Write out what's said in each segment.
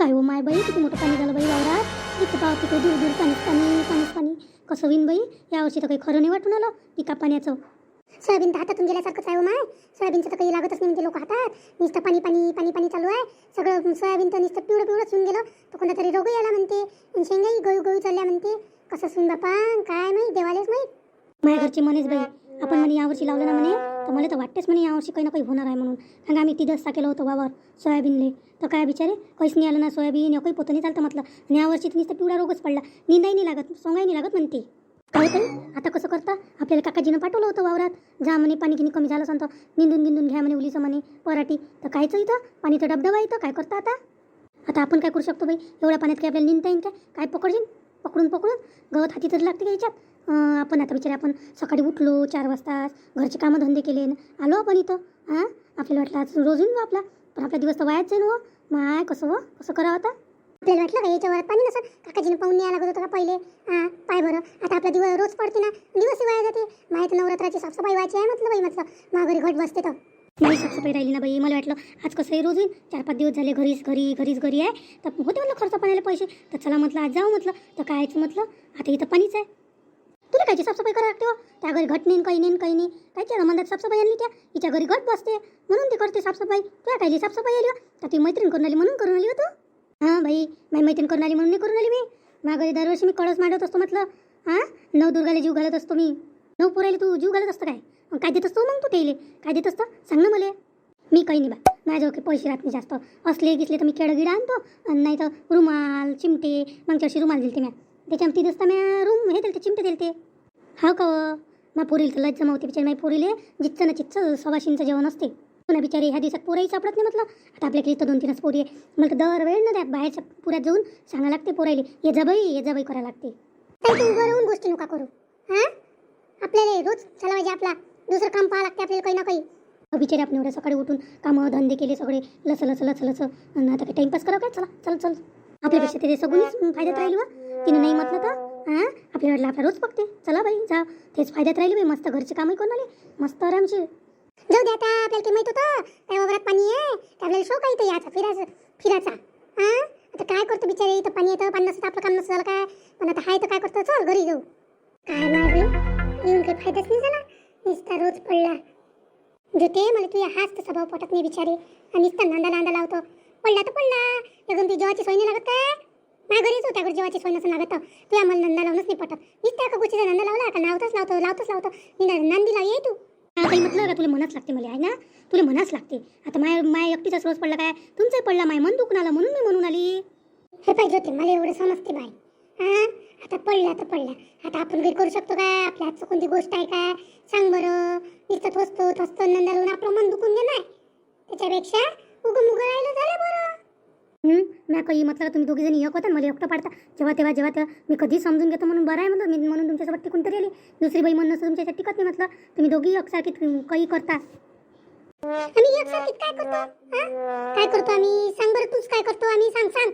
काय हो माय बाई? किती मोठं पाणी झालं बाई वावरात? इथं पाव तिकडे दूर दूर पाणीच पाणी पाणीच पाणी. कसं होईन बाई? यावर्षी तर काही खरं नाही वाटून आलं पिका पाण्याचं. सोयाबीन तर हातातून गेल्यासारखंच आहे हो माय. सोयाबीनचं तर काही लागतच नाही म्हणते लोक हातात. नुसतं पाणी पाणी पाणी पाणी चालू आहे. सगळं सोयाबीन तर नुसतं पिवळं पिवळंच होऊन गेलं. तर कोणता तरी रोगही आला म्हणते. शेंगाही गळू गळू चालल्या म्हणते. कसं सुन बापा? काय माहीत? देवालेच माहीत? माझ्या घरची मनेच बाई आपण म्हणे यावर्षी लावलं ना म्हणे. तर मला तर वाटतेच म्हणे यावर्षी काही ना काही होणार आहे म्हणून. कारण आम्ही तिथंच केलं होतं वावर सोयाबीनले. तर काय बिचारे? काहीच नाही आलं ना सोयाबीन काही पोतं नाही चालतं म्हटलं. आणि यावर्षी तर नुसतं पिवळा रोगच पडला. निंदाही नाही लागत सोंगाही नाही लागत म्हणते. काय ताई आता कसं करता? आपल्याला काकाजीनं पाठवलं होतं वावरात. जा म्हणे पाणी गिनी कमी झालं सांगतो निंदून गिंदून घ्या म्हणे उलीचं म्हणे पराठी. तर कायचं इथं? पाणी तर डबडबा इथं. काय करता आता? आता आपण काय करू शकतो बाई? एवढ्या पाण्यात काय आपल्याला निंदता येईन काय काय पकडशील? पकडून पकडून? गवत हाती तरी लागते का याच्यात? आपण आता बिचारे आपण सकाळी उठलो चार वाजता घरचे कामं धंदे केले आलो आपण इथं. हां आपल्याला वाटलं आज रोज येऊन आपला. पण आपला दिवस तर वायाच जाईन हो. माय कसं हो? कसं करावं आता? आपल्याला वाटलं का याच्या पाणी नसत काकाजीनं पाहून न्यायला लागत होतं का पहिले? हां पाय बरं. आता आपला दिवस रोज पडते ना दिवसही वाया जाते. माहीत नवरात्राची साफसफाई व्हायची आहे म्हटलं बाई म्हटलं. माघारी घट बसते तर. नाही साफसफाई राहिली ना बाई. मला वाटलं आज कसं आहे रोज येईन? चार पाच दिवस झाले घरीच घरी घरीच घरी आहे. तर होते म्हटलं खर्च पाण्याला पैसे. तर चला म्हटलं आज जाऊ म्हटलं. तर कायचं म्हटलं? आता इथं पाणीच आहे. तिला कायची साफसफाई करा लागते हो. त्या घरी घट नेन काही नेन काही नाही कायची रमंदात साफसफाई आणली त्या? हिच्या घरी घट बसते. म्हणून ती करते साफसफाई. तुला कायली साफसफाई आली हो? तर ती मैत्रीण करून आली म्हणून करून आली होतो हां बाई माझी मैत्रीण करून आली म्हणून नाही करून आली मी. माझ्या घरी दरवर्षी मी कळस मांडत असतो म्हटलं. हां? नऊ दुर्गाला जीव घालत असतो मी. नऊ पोरायला तू जीव घालत असतं काय? काय देत असतो मग तू टेले काय देत असतं? सांग ना मला. मी काही नाही बा. माझ्याजवळ काही पैसे राहत नाही जास्त. असले गिसले तर मी केळं गिडं आणतो. आणि नाही तर रुमाल चिमटे. मागच्या वर्षी रुमाल दिलते म्या. त्याच्यामध्ये तिथंच तर म्या रूम हे दिलते चिमटे दिलते. हा का? मा पोरील तर लज जमावते बिचारी. माझी पोरीले जिच्चं ना चिच्चं सवाशींचं जेवण असते. पुन्हा बिचारी ह्या दिवसात पोराही सापडत नाही म्हटलं. आता आपल्याकडे इथं दोन तीनच पोरी आहे. मला तर दर वेळ ना त्या बाहेरच्या पुऱ्यात जाऊन सांगा लागते पोरायले ये जा बाई ये जा बाई करायला लागते. काही बरं गोष्टी नका करू. हां? आपल्याला रोज चालवायचे आपला. दुसरं काम पाहा लागते आपल्याला काही ना काही. बिचारे आपण एवढ्या सकाळी उठून कामं धंदे केले सगळे. लस लस लस लस. आणि आता काही टाइमपास करा काय? चला चल चल. आपल्यापेक्षा ते सगळीच फायद्यात राहिली वा. तिनं नाही म्हटलं तर हां आपल्या वडला आपला रोज बघते चला बाई जा. तेच फायद्यात राहिले बाई मस्त घरचे कामही करून आले. मस्त आरामशीर. जाऊ दे आता आपल्याला काही माहीत होतं? त्या वावरात पाणी आहे? तर आपल्याला शोक आहे इथं याचा फिरायचं फिरायचा. हां आता काय करतो बिचारे इथं पाणी येतं पाणी नसतं आपलं काम नसतं झालं काय? पण आता हाय तर काय करतो? चल घरी जाऊ. काय नाही बाई? येऊन काही फायदाच नाही झाला. नुसता रोज पडला. जुते मला तुझ्या हाच तर स्वभाव पटत नाही बिचारे. आणि नुसता नांदा नांदा लावतो. पडला तर पडला. एकदम ती जेवाची सोय नाही लागत काय? माझ्या घरीच होत्या घरी सोय नसं लागत. तू मला नंदा लावूनच नाही पटत. मीच का गोष्टीचा नंदा लावला का लावतच लावतो लावतच लावतो. मी नंदीला ये तू. काही म्हटलं का? तुला मनाच लागते मला आहे ना. तुला मनाच लागते. आता माय माय एकटीचाच रोज पडला काय? तुमचाही पडला माय मन दुखून आलं म्हणून मी म्हणून आली. हे पाहिजे होते मला एवढं समजते बाई. हां आता पडला तर पडला. आता आपण काही करू शकतो काय? आपल्या हातचं कोणती गोष्ट आहे काय? सांग बरं. नुसतं थोसतो थोसतो नंदा लावून आपलं मन दुखून घेणार त्याच्यापेक्षा उगं मुगं राहिलं झालं बरं. मॅ काही म्हटलं तुम्ही दोघी जणी एक होता मला एकटं पाडता. जेव्हा तेव्हा जेव्हा तेव्हा मी कधी समजून घेतो म्हणून बरं आहे म्हटलं. मी म्हणून तुमच्यासोबत टिकून तरी आली दुसरी बाई म्हणून तुमच्यासाठी टिकत नाही म्हटलं. तुम्ही दोघी एकसारखी काही करता. आम्ही एकसारखीच काय करतो? काय करतो आम्ही? सांग बरं तूच काय करतो? आम्ही सांग सांग.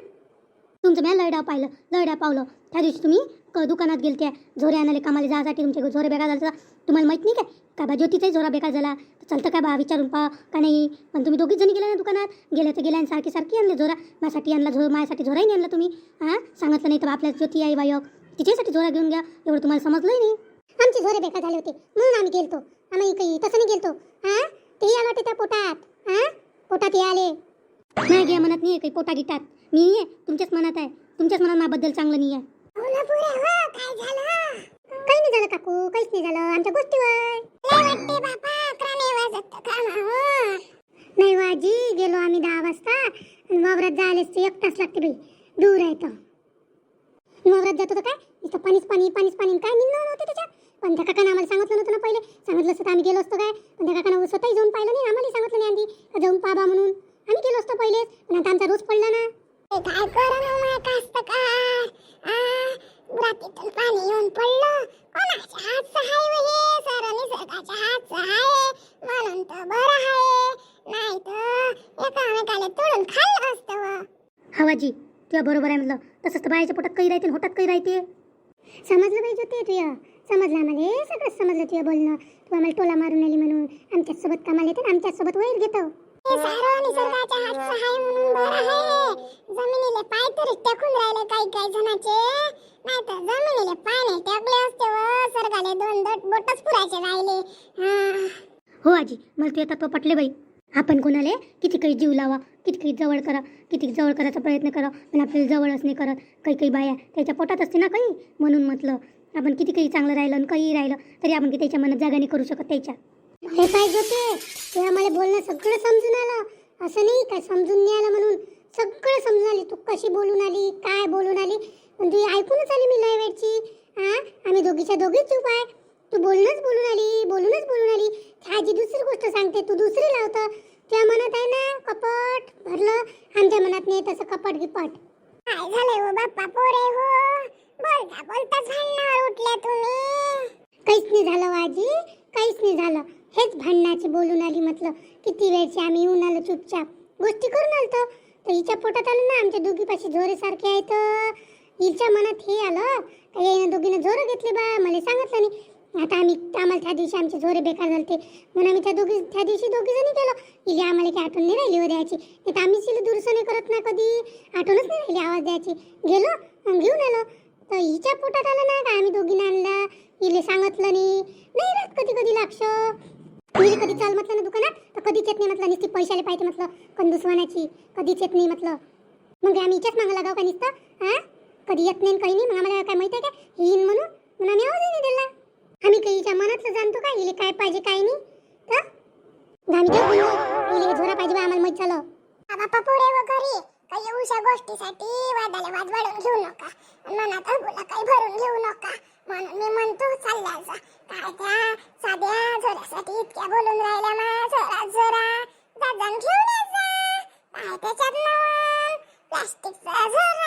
तुमचं मी लढा पाहिलं लढा पावलं. त्या दिवशी तुम्ही क दुकानात गेल त्या झोरे आणाले कामाला जायसाठी तुमचे झोरे बेकार झाला. तुम्हाला माहीत नाही काय का बा ज्योतीचाही झोरा बेकार झाला? चालतं काय बा? विचारून पा का नाही? पण तुम्ही दोघीच जणी गेल्या ना दुकानात? गेल्या तर गेल्या आणि सारखी सारखी आणले झोरा. माझ्यासाठी आणला झो माझ्यासाठी झोराही नाही आणला तुम्ही. हां? सांगितलं नाही तर आपल्या ज्योती आई बायक. तिच्यासाठी झोरा घेऊन घ्या. एवढं तुम्हाला समजलंही नाही. आमचे झोरे बेकार झाले होते. म्हणून आम्ही गेलतो. आम्ही काही तसं नाही गेलतो. हां? ते आला होते त्या पोटात. हां? पोटात हे आले. नाही घ्या म्हणत नाही काही पोटा गिटात मी तुमच्याच मनात आहे. तुमच्याच मनात माझ्याबद्दल चांगलं नाही आहे काही नाही झालं काकू काहीच नाही झालं. आमच्या गोष्टीवर. हो. नाही वाजी गेलो आम्ही दहा वाजता. आणि वावरात जायलाच एक तास लागते बाई. दूर आहे तर वावरात जातो तर काय? इथं पाणीच पाणी पाणीच पाणी काय निंदा नव्हते त्याच्यात. पण त्या काकानं आम्हाला सांगितलं नव्हतं ना पहिले. सांगितलं असतं तर आम्ही गेलो असतो काय? पण त्या काकानं स्वतःही जाऊन पाहिलं नाही आम्हाला सांगितलं नाही आधी का जाऊन पाबा म्हणून आम्ही गेलो असतो पहिलेच पण आता आमचा रोज पडला ना काय करा ना माय कास्तकार आ रात्रीतून पाणी येऊन पडलं कोणाच्या हातचं हाय व हे सारं निसर्गाच्या हातचं हाय म्हणून तर बरं हाय नाही तर एकामेकाला तोडून खाल्लं असतं व हवाजी तुझ्या बरोबर आहे म्हणलं तसंच तर बायाच्या पोटात काही राहते होटात काही राहते. समजलं पाहिजे ते तुझ्या? समजलं आम्हाला? सगळं समजलं तुझं बोलणं. तू आम्हाला टोला मारून आली म्हणून. आमच्याच सोबत कामाला येते आणि आमच्याच सोबत वैर घेतो. हे सारं निसर्गाच्या हातचं हाय म्हणून बरं हाय जमिनीला जमिनीले पाय तरी टाकून राहिले काही काही जणांचे. नाही तर जमिनीले पाय नाही टाकले असते व. सरगाले दोन दोन बोटच पुरायचे राहिले. आजी मला तुझे तत्व पटले बाई. आपण कोणाला किती काही जीव लावा किती काही जवळ करा किती जवळ करायचा प्रयत्न करा पण आपल्याला जवळच नाही करत. काही काही बाया त्याच्या पोटात असते ना काही म्हणून म्हटलं आपण किती काही चांगलं राहिलं आणि काही राहिलं तरी आपण की त्याच्या मनात जागा नाही करू शकत त्याच्या हे पाहिजे होते तेव्हा मला बोलणं सगळं समजून आलं. असं नाही काय समजून नाही आलं म्हणून सगळं समजून आली. तू कशी बोलून आली काय बोलून आली? पण तू ऐकूनच आली मी लय वेळची. हा आम्ही दोघीच्या दोघीच चूप आहे तू बोलूनच बोलून आली बोलूनच बोलून आली. आजी दुसरी गोष्ट सांगते तू दुसरी लावतं. त्या मनात आहे ना कपट भरलं. आमच्या मनात नाही तसं कपट गिपट काय झालंय हो बाप्पा पोरे हो? बोलता बोलता भांडणावर उठल्या तुम्ही. काहीच नाही झालं हो आजी काहीच नाही झालं. हेच भांडणाचे बोलून आली म्हटलं. किती वेळची आम्ही येऊन आलो चुपचाप. गोष्टी करून आलतो. तर हिच्या पोटात आलं ना आमच्या दोघीपाशी झोरे सारखे आहेत हिच्या मनात हे आलं. का याईनं दोघीनं झोरं घेतले बा मला सांगितलं नाही. आता आम्ही आम्हाला त्या दिवशी आमचे झोरे बेकार झालते म्हणून आम्ही त्या दोघी त्या दिवशी दोघीजणी गेलो. इले आम्हाला की आठवण नाही राहिली हो द्यायची. नाही तर आम्ही तिला दुरुस्त नाही करत ना कधी. आठवणच नाही राहिली आवाज द्यायची. गेलो घेऊन आलो. तर हिच्या पोटात आलं ना का आम्ही दोघींना आणला? इले सांगितलं नाही. नाही राहत कधी कधी लक्ष. मी कधी चाल म्हटलं ना दुकानात तर कधीच येत नाही म्हटलं. नुसती पैशाला पाहिजे म्हटलं. कंदुसवानाची कधीच येत नाही म्हटलं. मग आम्ही हिच्याच मागा लागाव का नुसतं? हां? कधी येत नाही आणि काही नाही. मग आम्हाला काय माहिती आहे का येईन म्हणून. म्हणून आम्ही आवाजही नाही दिला. आम्ही काही हिच्या मनातलं जाणतो का? इले काय पाहिजे काय नाही? तर? आम्ही तेच बोललो इले झोरा पाहिजे बा आम्हाला माहीत झालं. बापा पुढे वगैरे काही उशा गोष्टीसाठी वादाला वाद वाढून घेऊ नका. मनात अंगुला काही भरून घेऊ नका. म्हणून मी म्हणतो चालल्या जा. काय त्या साध्या झोऱ्यासाठी इतक्या बोलून राहिल्या मा झोरा झोरा दादा घेऊन जा. काय त्याच्यात नवल? प्लास्टिकचा झोरा